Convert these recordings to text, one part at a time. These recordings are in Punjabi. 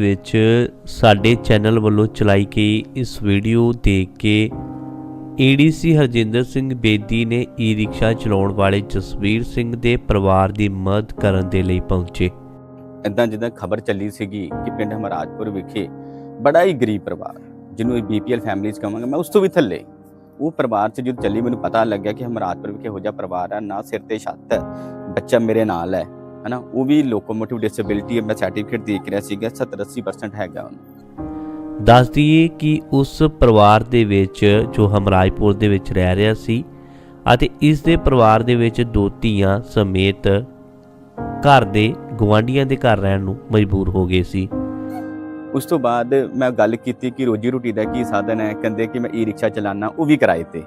ਵਿੱਚ ਸਾਡੇ ਚੈਨਲ ਵੱਲੋਂ ਚਲਾਈ ਗਈ ਇਸ ਵੀਡੀਓ ਦੇਖ ਕੇ ਏਡੀਸੀ ਹਰਜਿੰਦਰ ਸਿੰਘ ਬੇਦੀ ਨੇ ਈ ਰਿਕਸ਼ਾ ਚਲਾਉਣ ਵਾਲੇ ਜਸਵੀਰ ਸਿੰਘ ਦੇ ਪਰਿਵਾਰ ਦੀ ਮਦਦ ਕਰਨ ਦੇ ਲਈ ਪਹੁੰਚੇ। ਇਦਾਂ ਜਿੱਦਾਂ ਖਬਰ ਚੱਲੀ ਸੀਗੀ ਕਿ ਪਿੰਡ ਹਮਰਾਜਪੁਰ ਵਿਖੇ ਬੜਾ ਹੀ ਗਰੀਬ ਪਰਿਵਾਰ, ਜਿਹਨੂੰ ਬੀਪੀਐਲ ਫੈਮਿਲੀ ਚ ਕਹਾਂਗਾ, ਮੈਂ ਉਸ ਤੋਂ ਵੀ ਥੱਲੇ। ਉਹ ਪਰਿਵਾਰ ਚ ਜਦੋਂ ਚੱਲੀ, ਮੈਨੂੰ ਪਤਾ ਲੱਗਿਆ ਕਿ ਹਮਰਾਜਪੁਰ ਵਿਖੇ ਹੋ ਜਾ ਪਰਿਵਾਰ ਹੈ, ਨਾ ਸਿਰ ਤੇ ਛੱਤ ਹੈ, ਬੱਚਾ ਮੇਰੇ ਨਾਲ ਹੈ। ਹਨਾ ਉਹ ਵੀ ਲੋਕੋਮੋਟਿਵ ਡਿਸੇਬਿਲਟੀ ਹੈ ਮੈਂ ਸਰਟੀਫਿਕੇਟ ਦੇਖ ਰਿਹਾ ਸੀਗਾ 70 80% ਹੈਗਾ ਉਹਨੂੰ। ਦੱਸ ਦਈਏ ਕਿ ਉਸ ਪਰਿਵਾਰ ਦੇ ਵਿੱਚ ਜੋ ਹਮਰਾਜਪੁਰ ਦੇ ਵਿੱਚ ਰਹਿ ਰਿਹਾ ਸੀ ਅਤੇ ਇਸ ਦੇ ਪਰਿਵਾਰ ਦੇ ਵਿੱਚ ਦੋ ਧੀਆਂ ਸਮੇਤ ਘਰ ਦੇ ਗਵਾਂਢੀਆਂ ਦੇ ਘਰ ਰਹਿਣ ਨੂੰ ਮਜਬੂਰ ਹੋ ਗਏ ਸੀ। ਉਸ ਤੋਂ ਬਾਅਦ ਮੈਂ ਗੱਲ ਕੀਤੀ ਕਿ ਰੋਜੀ ਰੋਟੀ ਦਾ ਕੀ ਸਾਧਨ ਹੈ ਕਹਿੰਦੇ ਕਿ ਮੈਂ ਈ ਰਿਕਸ਼ਾ ਚਲਾਨਾ ਉਹ ਵੀ ਕਿਰਾਏ ਤੇ।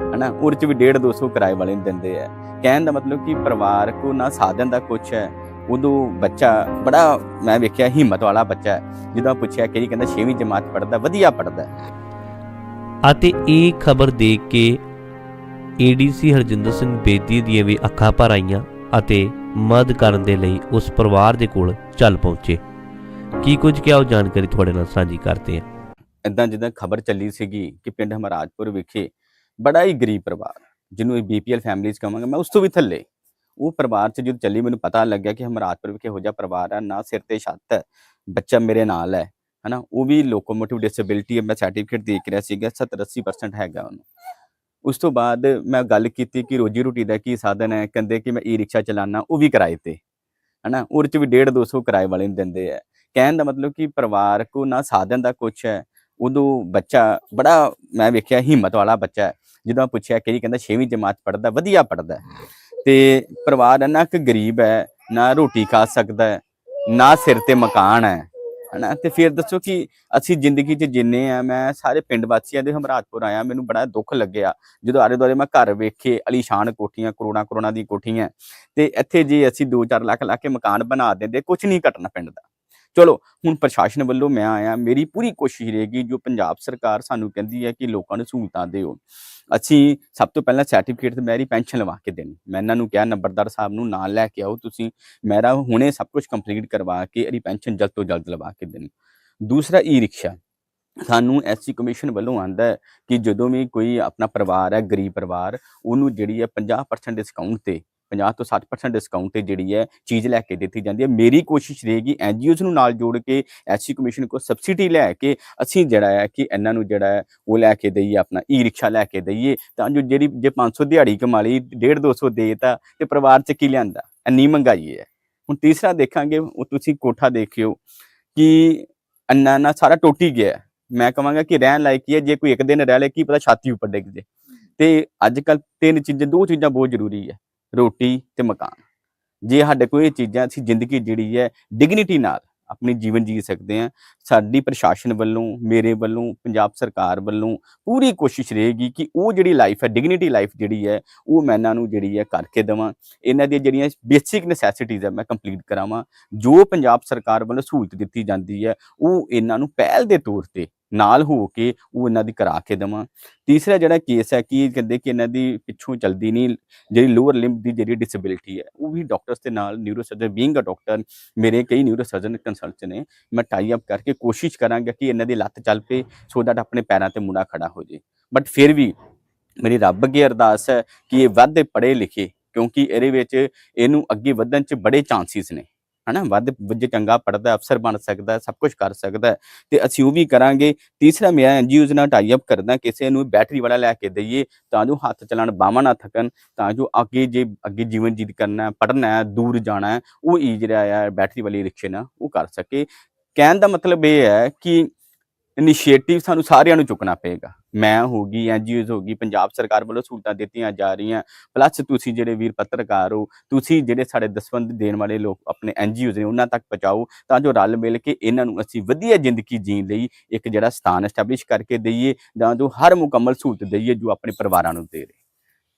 ਹਨਾ ਉਹਦੇ ਚ ਵੀ 1.5 200 ਕਿਰਾਏ ਵਾਲੇ ਨੂੰ ਦਿੰਦੇ ਆ। ਕਹਿਣ ਦਾ ਮਤਲਬ ਕਿ ਪਰਿਵਾਰ ਕੋ ਨਾ ਸਾਧਨ ਦਾ ਕੁਛ ਹੈ। ਉਦੋਂ ਬੱਚਾ ਬੜਾ ਮੈਂ ਵੇਖਿਆ ਹਿੰਮਤ ਵਾਲਾ ਬੱਚਾ ਹੈ ਜਦੋਂ ਪੁੱਛਿਆ ਕਿ ਕਹਿੰਦਾ 6ਵੀਂ ਜਮਾਤ ਪੜਦਾ ਵਧੀਆ ਪੜਦਾ ਅਤੇ ਇਹ ਖਬਰ ਦੇਖ ਕੇ ਏਡੀਸੀ ਹਰਜਿੰਦਰ ਸਿੰਘ ਬੇਦੀ ਦੀਆਂ ਵੀ ਅੱਖਾਂ ਭਰ ਆਈਆਂ ਅਤੇ ਮਦਦ ਕਰਨ ਦੇ ਲਈ ਉਸ ਪਰਿਵਾਰ ਦੇ ਕੋਲ ਚੱਲ ਪਹੁੰਚੇ। ਕੀ ਕੁਝ ਕਿਹਾ ਉਹ ਜਾਣਕਾਰੀ ਤੁਹਾਡੇ ਨਾਲ ਸਾਂਝੀ ਕਰਦੇ ਹਾਂ। ਇਦਾਂ ਜਿੱਦਾਂ ਖਬਰ ਚੱਲੀ ਸੀਗੀ ਕਿ ਪਿੰਡ ਹਮਰਾਜਪੁਰ ਵਿਖੇ ਬੜਾ ਹੀ ਗਰੀਬ ਪਰਿਵਾਰ, ਜਿਹਨੂੰ ਬੀਪੀਐਲ ਫੈਮਿਲੀ ਚ ਕਹਾਂਗਾ, ਮੈਂ ਉਸ ਤੋਂ ਵੀ ਥੱਲੇ। ਉਹ ਪਰਿਵਾਰ ਚ ਜਦੋਂ ਚੱਲੀ, ਮੈਨੂੰ ਪਤਾ ਲੱਗਿਆ ਕਿ ਹਮਰਾਜਪੁਰ ਵਿਖੇ ਹੋ ਜਾ ਪਰਿਵਾਰ ਹੈ, ਨਾ ਸਿਰ ਤੇ ਛੱਤ ਹੈ, ਬੱਚਾ ਮੇਰੇ ਨਾਲ ਹੈ, ਹਨਾ? ਉਹ ਵੀ ਲੋਕੋਮੋਟਿਵ ਡਿਸੇਬਿਲਟੀ ਹੈ, ਮੈਂ ਸਰਟੀਫਿਕੇਟ ਦੇਖ ਰਿਹਾ ਸੀਗਾ 70 80% ਹੈਗਾ ਉਹਨੂੰ। ਉਸ ਤੋਂ ਬਾਅਦ ਮੈਂ ਗੱਲ ਕੀਤੀ ਕਿ ਰੋਜੀ ਰੋਟੀ ਦਾ ਕੀ ਸਾਧਨ ਹੈ, ਕਹਿੰਦੇ ਕਿ ਮੈਂ ਈ ਰਿਕਸ਼ਾ ਚਲਾਨਾ, ਉਹ ਵੀ ਕਿਰਾਏ ਤੇ, ਹਨਾ? ਉਹਦੇ ਚ ਵੀ 1.5 200 ਕਿਰਾਏ ਵਾਲੇ ਨੂੰ ਦਿੰਦੇ ਆ। ਕਹਿਣ ਦਾ ਮਤਲਬ ਕਿ ਪਰਿਵਾਰ ਕੋ ਨਾ ਸਾਧਨ ਦਾ ਕੁਛ ਹੈ, ਉਦੋਂ ਬੱਚਾ ਬੜਾ, ਮੈਂ ਵੇਖਿਆ, ਹਿੰਮਤ ਵਾਲਾ ਬੱਚਾ ਹੈ। ਜਦੋਂ ਪੁੱਛਿਆ ਕਿ ਕਹਿੰਦਾ 6ਵੀਂ ਜਮਾਤ ਪੜਦਾ ਵਧੀਆ ਪੜਦਾ ਤੇ ਪਰਿਵਾਰ ਇੰਨਾ ਕਿ ਗਰੀਬ ਹੈ, ਨਾ ਰੋਟੀ ਖਾ ਸਕਦਾ ਨਾ ਸਿਰ ਤੇ ਮਕਾਨ ਹੈ, ਹਨਾ? ਤੇ ਫਿਰ ਦੱਸੋ ਕਿ ਅਸੀਂ ਜ਼ਿੰਦਗੀ 'ਚ ਜਿੰਨੇ ਆ, ਮੈਂ ਸਾਰੇ ਪਿੰਡ ਵਾਸੀਆਂ ਦੇ ਹਮਰਾਜਪੁਰ ਆਇਆ, ਮੈਨੂੰ ਬੜਾ ਦੁੱਖ ਲੱਗਿਆ। ਜਦੋਂ ਆਲੇ ਦੁਆਲੇ ਮੈਂ ਘਰ ਵੇਖੇ, ਅਲੀਸ਼ਾਨ ਕੋਠੀਆਂ, ਕਰੋੜਾਂ ਕਰੋੜਾਂ ਦੀ ਕੋਠੀਆਂ, ਤੇ ਇੱਥੇ ਜੇ ਅਸੀਂ 2-4 ਲੱਖ ਲਾ ਕੇ ਮਕਾਨ ਬਣਾ ਦਿੰਦੇ ਕੁਝ ਨਹੀਂ ਘਟਣਾ ਪਿੰਡ ਦਾ। ਚਲੋ, ਹੁਣ ਪ੍ਰਸ਼ਾਸਨ ਵੱਲੋਂ ਮੈਂ ਆਇਆ, ਮੇਰੀ ਪੂਰੀ ਕੋਸ਼ਿਸ਼ ਰਹੇਗੀ ਜੋ ਪੰਜਾਬ ਸਰਕਾਰ ਸਾਨੂੰ ਕਹਿੰਦੀ ਹੈ ਕਿ ਲੋਕਾਂ ਨੂੰ ਸਹੂਲਤਾਂ ਦਿਓ। ਅਸੀਂ ਸਭ ਤੋਂ ਪਹਿਲਾਂ ਸਰਟੀਫਿਕੇਟ ਤੇ ਮੇਰੀ ਪੈਨਸ਼ਨ ਲਵਾ ਕੇ ਦੇਣੀ। ਮੈਂ ਇਹਨਾਂ ਨੂੰ ਕਿਹਾ, ਨੰਬਰਦਾਰ ਸਾਹਿਬ ਨੂੰ ਨਾਲ ਲੈ ਕੇ ਆਓ, ਤੁਸੀਂ ਮੇਰਾ ਹੁਣੇ ਸਭ ਕੁਝ ਕੰਪਲੀਟ ਕਰਵਾ ਕੇ ਇਹਦੀ ਪੈਨਸ਼ਨ ਜਲਦ ਤੋਂ ਜਲਦ ਲਵਾ ਕੇ ਦੇਣੀ। ਦੂਸਰਾ ਈ ਰਿਕਸ਼ਾ ਸਾਨੂੰ ਐਸਸੀ ਕਮਿਸ਼ਨ ਵੱਲੋਂ ਆਂਦਾ ਹੈ ਕਿ ਜਦੋਂ ਵੀ ਕੋਈ ਆਪਣਾ ਪਰਿਵਾਰ ਹੈ, ਗਰੀਬ ਪਰਿਵਾਰ, ਉਹਨੂੰ ਜਿਹੜੀ ਹੈ 50% ਡਿਸਕਾਊਂਟ ਤੇ 50 ਤੋਂ 60% ਡਿਸਕਾਊਂਟ ਤੇ ਜਿਹੜੀ ਹੈ ਚੀਜ਼ ਲੈ ਕੇ ਦਿੱਤੀ ਜਾਂਦੀ ਹੈ। ਮੇਰੀ ਕੋਸ਼ਿਸ਼ ਰਹੇਗੀ ਐਨਜੀਓਜ਼ ਨੂੰ ਨਾਲ ਜੋੜ ਕੇ ਐਸਸੀ ਕਮਿਸ਼ਨ ਕੋ ਸਬਸਿਡੀ ਲੈ ਕੇ ਅਸੀਂ ਜਿਹੜਾ ਹੈ ਕਿ ਇਹਨਾਂ ਨੂੰ ਜਿਹੜਾ ਹੈ ਉਹ ਲੈ ਕੇ ਦਈਏ, ਆਪਣਾ ਈ ਰਿਕਸ਼ਾ ਲੈ ਕੇ ਦਈਏ। ਤਾਂ ਜੋ ਜਿਹੜੀ ਜੇ 500 ਦਿਹਾੜੀ ਕਮਾ ਲਈ 1.5 200 ਦੇ ਤਾਂ ਤੇ ਪਰਿਵਾਰ ਚ ਕੀ ਲਿਆਂਦਾ? ਇੰਨੀ ਮਹਿੰਗਾਈ ਹੈ। ਹੁਣ ਤੀਸਰਾ ਦੇਖਾਂਗੇ, ਉਹ ਤੁਸੀਂ ਕੋਠਾ ਦੇਖਿਓ ਕਿ ਅੰਨਾ ਨਾ ਸਾਰਾ ਟੁੱਟ ਗਿਆ। ਮੈਂ ਕਹਾਂਗਾ ਕਿ ਰਹਿਣ ਲਾਇਕ ਹੀ ਹੈ। ਜੇ ਕੋਈ ਇੱਕ ਦਿਨ ਰਹਿ ਲੇ, ਕੀ ਪਤਾ ਛਾਤੀ ਉੱਪਰ ਡਿੱਗ ਜੇ। ਤੇ ਅੱਜ ਕੱਲ ਤਿੰਨ ਚੀਜ਼ਾਂ, ਦੋ ਚੀਜ਼ਾਂ ਬਹੁਤ ਜ਼ਰੂਰੀ ਹੈ। ਰੋਟੀ ਤੇ ਮਕਾਨ। ਜੇ ਸਾਡੇ ਕੋਲ ਇਹ ਚੀਜ਼ਾਂ ਅਸੀਂ ਜ਼ਿੰਦਗੀ ਜਿਹੜੀ ਹੈ, ਡਿਗਨਿਟੀ ਨਾਲ ਆਪਣੀ ਜੀਵਨ ਜੀ ਸਕਦੇ ਹਾਂ। ਸਾਡੀ ਪ੍ਰਸ਼ਾਸਨ ਵੱਲੋਂ, ਮੇਰੇ ਵੱਲੋਂ, ਪੰਜਾਬ ਸਰਕਾਰ ਵੱਲੋਂ ਪੂਰੀ ਕੋਸ਼ਿਸ਼ ਰਹੇਗੀ ਕਿ ਉਹ ਜਿਹੜੀ ਲਾਈਫ ਹੈ ਡਿਗਨਿਟੀ ਲਾਈਫ ਜਿਹੜੀ ਹੈ, ਉਹ ਮੈਂ ਇਹਨਾਂ ਨੂੰ ਜਿਹੜੀ ਹੈ ਕਰਕੇ ਦੇਵਾਂ। ਇਹਨਾਂ ਦੀਆਂ ਜਿਹੜੀਆਂ ਬੇਸਿਕ ਨੈਸੈਸਿਟੀਜ਼ ਹੈ, ਮੈਂ ਕੰਪਲੀਟ ਕਰਾਵਾਂ। ਜੋ ਪੰਜਾਬ ਸਰਕਾਰ ਵੱਲੋਂ ਸਹੂਲਤ ਦਿੱਤੀ ਜਾਂਦੀ ਹੈ, ਉਹ ਇਹਨਾਂ ਨੂੰ ਪਹਿਲ ਦੇ ਤੌਰ ਤੇ ਨਾਲ ਹੋ ਕੇ ਉਹ ਇਹਨਾਂ ਦੀ ਕਰਾ ਕੇ ਦੇਵਾਂ। ਤੀਸਰਾ ਜਿਹੜਾ ਕੇਸ ਹੈ ਕਿ ਕਹਿੰਦੇ ਕਿ ਇਹਨਾਂ ਦੀ ਪਿੱਛੋਂ ਚਲਦੀ ਨਹੀਂ, ਜਿਹੜੀ ਲੋਅਰ ਲਿੰਬ ਦੀ ਜਿਹੜੀ ਡਿਸੇਬਿਲਿਟੀ ਹੈ, ਉਹ ਵੀ ਡਾਕਟਰਸ ਦੇ ਨਾਲ neuro surgeon being a doctor ਮੇਰੇ ਕਈ ਨਿਊਰੋ ਸਰਜਨ ਕੰਸਲਟ ਨੇ, ਮੈਂ ਟਾਈ ਅਪ ਕਰਕੇ ਕੋਸ਼ਿਸ਼ ਕਰਾਂਗਾ ਕਿ ਇਹਨਾਂ ਦੀ ਲੱਤ ਚੱਲ ਪਏ ਸੋ ਦੈਟ ਆਪਣੇ ਪੈਰਾਂ ਤੇ ਮੁੰਡਾ ਖੜਾ ਹੋ ਜੇ ਬਟ ਫਿਰ ਵੀ ਮੇਰੀ ਰੱਬ ਅੱਗੇ ਅਰਦਾਸ ਹੈ ਕਿ ਇਹ ਵੱਧ ਪੜ੍ਹੇ ਲਿਖੇ, ਕਿਉਂਕਿ ਇਹਦੇ ਵਿੱਚ ਇਹਨੂੰ ਅੱਗੇ ਵਧਣ ਚ ਬੜੇ ਚਾਂਸਿਸ ਨੇ। ਹਨਾ, ਵੱਧ ਜੇ ਚੰਗਾ ਪੜਦਾ ਅਫਸਰ ਬਣ ਸਕਦਾ, ਸਭ ਕੁਝ ਕਰ ਸਕਦਾ ਹੈ। ਤੇ ਅਸੀਂ ਉਹ ਵੀ ਕਰਾਂਗੇ। ਤੀਸਰਾ ਮੈਂ ਐਨਜੀਓਜ਼ ਨਾਲ ਟਾਈ ਅਪ ਕਰਦਾ, ਕਿਸੇ ਨੂੰ ਬੈਟਰੀ ਵਾਲਾ ਲੈ ਕੇ ਦਈਏ, ਤਾਂ ਜੋ ਹੱਥ ਚਲਾਣ, ਬਾਹਾਂ ਨਾ ਥਕਣ, ਤਾਂ ਜੋ ਅੱਗੇ ਜੇ, ਅੱਗੇ ਜੀਵਨ ਜੀਤ ਕਰਨਾ ਹੈ ਪੜਨਾ ਹੈ, ਦੂਰ ਜਾਣਾ ਹੈ, ਉਹ ਈ ਜਿਹੜਾ ਆ ਬੈਟਰੀ ਵਾਲੀ ਰਿਕਸ਼ੇ ਨਾਲ ਉਹ ਕਰ ਸਕੇ। ਕਹਿਣ ਦਾ ਮਤਲਬ ਇਹ ਹੈ ਕਿ ਇਨੀਸ਼ੀਏਟਿਵ ਸਾਨੂੰ ਸਾਰਿਆਂ ਨੂੰ ਚੁੱਕਣਾ ਪਏਗਾ। ਮੈਂ ਹੋਗੀ ਐਨਜੀਓਜ਼ ਹੋਗੀ ਪੰਜਾਬ ਸਰਕਾਰ ਵੱਲੋਂ ਸਹੂਲਤਾਂ ਦਿੱਤੀਆਂ ਜਾ ਰਹੀਆਂ। ਪਲੱਸ ਤੁਸੀਂ ਜਿਹੜੇ ਵੀਰ ਪੱਤਰਕਾਰ ਹੋ ਤੁਸੀਂ ਜਿਹੜੇ ਸਾਡੇ ਦਸਵੰਦ ਦੇਣ ਵਾਲੇ ਲੋਕ ਆਪਣੇ ਐਨਜੀਓਜ਼ ਨੇ ਉਹਨਾਂ ਤੱਕ ਪਹੁੰਚਾਓ ਤਾਂ ਜੋ ਰਲ ਮਿਲ ਕੇ ਇਹਨਾਂ ਨੂੰ ਅਸੀਂ ਵਧੀਆ ਜ਼ਿੰਦਗੀ ਜੀਣ ਲਈ ਇੱਕ ਜਿਹੜਾ ਸਥਾਨ ਐਸਟੈਬਲਿਸ਼ ਕਰਕੇ ਦਈਏ ਤਾਂ ਜੋ ਹਰ ਮੁਕੰਮਲ ਸਹੂਲਤ ਦਈਏ ਜੋ ਆਪਣੇ ਪਰਿਵਾਰਾਂ ਨੂੰ ਦੇ ਰਹੇ।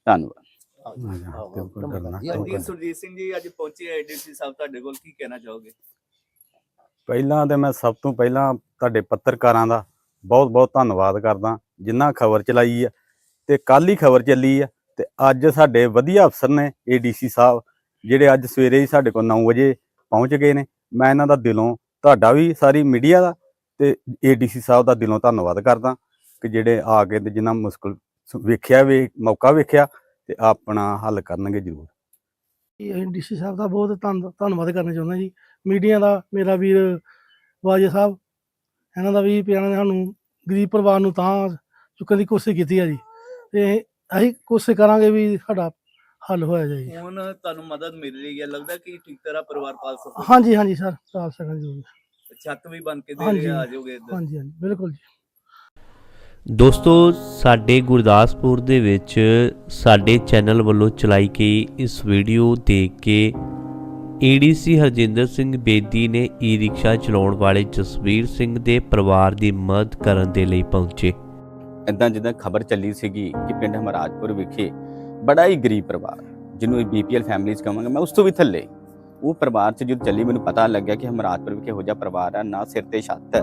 ਧੰਨਵਾਦ। ਹਾਂਜੀ ਸੁਰਜੀਤ ਸਿੰਘ ਜੀ ਅੱਜ ਪਹੁੰਚੇ ਏਡੀਸੀ ਸਾਹਿਬ ਤੁਹਾਡੇ ਕੋਲ ਕੀ ਕਹਿਣਾ ਚਾਹੋਗੇ? ਪਹਿਲਾਂ ਤੇ ਮੈਂ ਸਭ ਤੋਂ ਪਹਿਲਾਂ ਤੁਹਾਡੇ ਪੱਤਰਕਾਰਾਂ ਦਾ ਬਹੁਤ ਬਹੁਤ ਧੰਨਵਾਦ ਕਰਦਾ ਜਿੰਨਾ ਖਬਰ ਚਲਾਈ ਆ ਤੇ ਕੱਲ ਹੀ ਖਬਰ ਚੱਲੀ ਆ ਤੇ ਅੱਜ ਸਾਡੇ ਵਧੀਆ ਅਫਸਰ ਨੇ ਏਡੀਸੀ ਸਾਹਿਬ, ਜਿਹੜੇ ਅੱਜ ਸਵੇਰੇ ਹੀ ਸਾਡੇ ਕੋਲ 9 ਵਜੇ ਪਹੁੰਚ ਗਏ ਨੇ। ਮੈਂ ਇਹਨਾਂ ਦਾ ਦਿਲੋਂ ਤੁਹਾਡਾ ਵੀ ਸਾਰੀ ਮੀਡੀਆ ਦਾ ਤੇ ਏਡੀਸੀ ਸਾਹਿਬ ਦਾ ਦਿਲੋਂ ਧੰਨਵਾਦ ਕਰਦਾ ਕਿ ਜਿਹੜੇ ਆ ਕੇ ਤੇ ਜਿਨ੍ਹਾਂ ਮੁਸ਼ਕਲ ਵੇਖਿਆ ਵੇ, ਮੌਕਾ ਵੇਖਿਆ ਤੇ ਆਪਣਾ ਹੱਲ ਕਰਨਗੇ ਜ਼ਰੂਰ। ਡੀਸੀ ਸਾਹਿਬ ਦਾ ਬਹੁਤ ਧੰਨ, ਧੰਨਵਾਦ ਕਰਨਾ ਚਾਹੁੰਦਾ ਜੀ। ਮੀਡੀਆ ਦਾ ਮੇਰਾ ਵੀਰ ਵਾਜੇ ਸਾਹਿਬ ਇਹਨਾਂ ਦਾ ਵੀ ਪਿਆਰਾਂ ਨੇ ਸਾਨੂੰ ਗਰੀਬ ਪਰਿਵਾਰ ਨੂੰ ਤਾਂ ਚੁੱਕਣ ਦੀ ਕੋਸ਼ਿਸ਼ ਕੀਤੀ ਹੈ ਜੀ। ਤੇ ਅਸੀਂ ਕੋਸ਼ਿਸ਼ ਕਰਾਂਗੇ ਵੀ ਸਾਡਾ ਹੱਲ ਹੋਇਆ ਜਾਏ ਜੀ। ਹੁਣ ਤੁਹਾਨੂੰ ਮਦਦ ਮਿਲ ਰਹੀ ਹੈ ਲੱਗਦਾ ਕਿ ਠੀਕ ਤਰ੍ਹਾਂ ਪਰਿਵਾਰ ਪਾਲ ਸਕੋ। ਹਾਂਜੀ ਹਾਂਜੀ ਸਰ ਪਾਲ ਸਕਾਂਗੇ ਜ਼ਰੂਰ। ਛੱਤ ਵੀ ਬਣ ਕੇ ਦੇ ਹਾਂਜੀ। ਰਹੇ ਆ ਜਾਓਗੇ ਇੱਧਰ। ਹਾਂਜੀ ਹਾਂਜੀ ਬਿਲਕੁਲ ਜੀ। ਦੋਸਤੋ ਸਾਡੇ ਗੁਰਦਾਸਪੁਰ ਦੇ ਵਿੱਚ ਸਾਡੇ ਚੈਨਲ ਵੱਲੋਂ ਚਲਾਈ ਗਈ ਇਸ ਵੀਡੀਓ ਦੇਖ ਕੇ ਏਡੀਸੀ ਹਰਜਿੰਦਰ ਸਿੰਘ ਬੇਦੀ ਨੇ ਈ ਰਿਕਸ਼ਾ ਚਲਾਉਣ ਵਾਲੇ ਜਸਵੀਰ ਸਿੰਘ ਦੇ ਪਰਿਵਾਰ ਦੀ ਮਦਦ ਕਰਨ ਦੇ ਲਈ ਪਹੁੰਚੇ। ਇਦਾਂ ਜਿੱਦਾਂ ਖਬਰ ਚੱਲੀ ਸੀਗੀ ਕਿ ਪਿੰਡ ਹਮਰਾਜਪੁਰ ਵਿਖੇ ਬੜਾ ਹੀ ਗਰੀਬ ਪਰਿਵਾਰ, ਜਿਹਨੂੰ ਬੀਪੀਐਲ ਫੈਮਿਲੀਜ਼ ਕਹਾਂਗਾ, ਮੈਂ ਉਸ ਤੋਂ ਵੀ ਥੱਲੇ। ਉਹ ਪਰਿਵਾਰ 'ਚ ਜਦੋਂ ਚੱਲੀ, ਮੈਨੂੰ ਪਤਾ ਲੱਗਿਆ ਕਿ ਹਮਰਾਜਪੁਰ ਵਿਖੇ ਹੋ ਜਾ ਪਰਿਵਾਰ ਆ, ਨਾ ਸਿਰ ਤੇ ਛੱਤ ਹੈ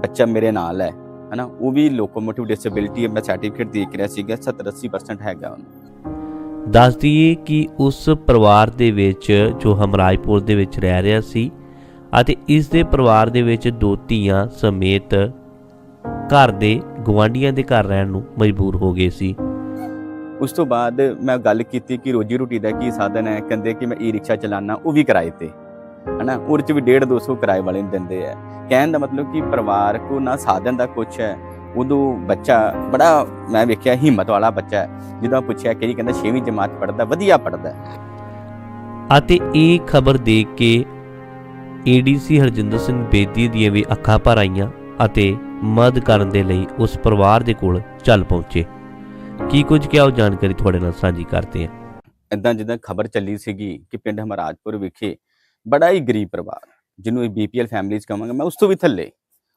ਬੱਚਾ ਮੇਰੇ ਨਾਲ ਹੈ, ਹਨਾ? ਉਹ ਵੀ ਲੋਕੋਮੋਟਿਵ ਡਿਸੇਬਿਲਿਟੀ ਹੈ, ਮੈਂ ਸਰਟੀਫਿਕੇਟ ਦੇਖ ਰਿਹਾ ਸੀਗਾ 70 80% ਹੈਗਾ ਉਹਨੂੰ। ਦੱਸ ਦਈਏ ਕਿ ਉਸ ਪਰਿਵਾਰ ਦੇ ਵਿੱਚ ਜੋ ਹਮਰਾਜਪੁਰ ਦੇ ਵਿੱਚ ਰਹਿ ਰਿਹਾ ਸੀ ਅਤੇ ਇਸ ਦੇ ਪਰਿਵਾਰ ਦੇ ਵਿੱਚ ਦੋ ਧੀਆਂ ਸਮੇਤ ਘਰ ਦੇ ਗਵਾਂਢੀਆਂ ਦੇ ਘਰ ਰਹਿਣ ਨੂੰ ਮਜਬੂਰ ਹੋ ਗਏ ਸੀ। ਉਸ ਤੋਂ ਬਾਅਦ ਮੈਂ ਗੱਲ ਕੀਤੀ ਕਿ ਰੋਜੀ ਰੋਟੀ ਦਾ ਕੀ ਸਾਧਨ ਹੈ, ਕਹਿੰਦੇ ਕਿ ਮੈਂ ਈ ਰਿਕਸ਼ਾ ਚਲਾਨਾ, ਉਹ ਵੀ ਕਿਰਾਏ ਤੇ। ਹਨਾ, ਉਹਦੇ ਚ ਵੀ 1.5 200 ਕਿਰਾਏ ਵਾਲੇ ਨੂੰ ਦਿੰਦੇ ਆ। ਕਹਿਣ ਦਾ ਮਤਲਬ ਕਿ ਪਰਿਵਾਰ ਕੋ ਨਾ ਸਾਧਨ ਦਾ ਕੁਛ ਹੈ ਉਦੋਂ ਬੱਚਾ ਬੜਾ ਮੈਂ ਵੇਖਿਆ ਹਿੰਮਤ ਵਾਲਾ ਬੱਚਾ ਹੈ। ਜਦੋਂ ਪੁੱਛਿਆ ਕਿ ਕਹਿੰਦਾ 6ਵੀਂ ਜਮਾਤ ਪੜਦਾ ਵਧੀਆ ਪੜਦਾ ਅਤੇ ਇਹ ਖਬਰ ਦੇਖ ਕੇ ਏਡੀਸੀ ਹਰਜਿੰਦਰ ਸਿੰਘ ਬੇਦੀ ਦੀਆਂ ਵੀ ਅੱਖਾਂ ਭਰ ਆਈਆਂ ਅਤੇ ਮਦਦ ਕਰਨ ਦੇ ਲਈ ਉਸ ਪਰਿਵਾਰ ਦੇ ਕੋਲ ਚੱਲ ਪਹੁੰਚੇ। ਕੀ ਕੁਝ ਕਿਹਾ ਉਹ ਜਾਣਕਾਰੀ ਤੁਹਾਡੇ ਨਾਲ ਸਾਂਝੀ ਕਰਦੇ ਹਾਂ। ਇਦਾਂ ਜਿੱਦਾਂ ਖਬਰ ਚੱਲੀ ਸੀਗੀ ਕਿ ਪਿੰਡ ਹਮਰਾਜਪੁਰ ਵਿਖੇ ਬੜਾ ਹੀ ਗਰੀਬ ਪਰਿਵਾਰ ਜਿਹਨੂੰ ਬੀਪੀਐਲ ਫੈਮਿਲੀਜ਼ ਕਹਾਂਗਾ ਮੈਂ ਉਸ ਤੋਂ ਵੀ ਥੱਲੇ।